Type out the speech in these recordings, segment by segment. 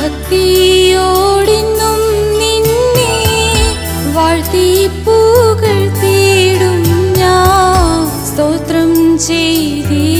ഭക്തിയോടിന്നും നിന്നെ വാഴ്ത്തി പൂകൾ തേടും ഞാൻ സ്തോത്രം ചെയ്തേ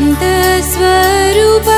अन्तस्वरु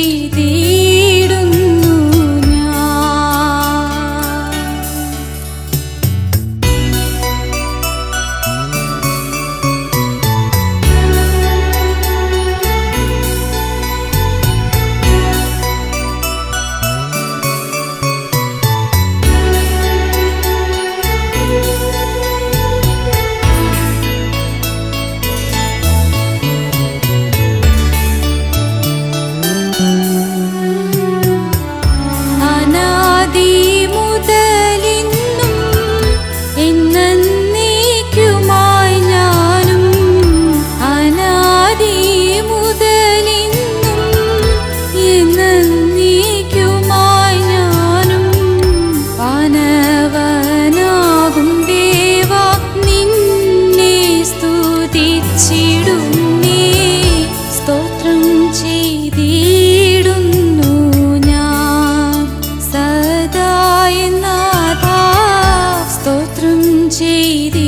दीदी செய்தி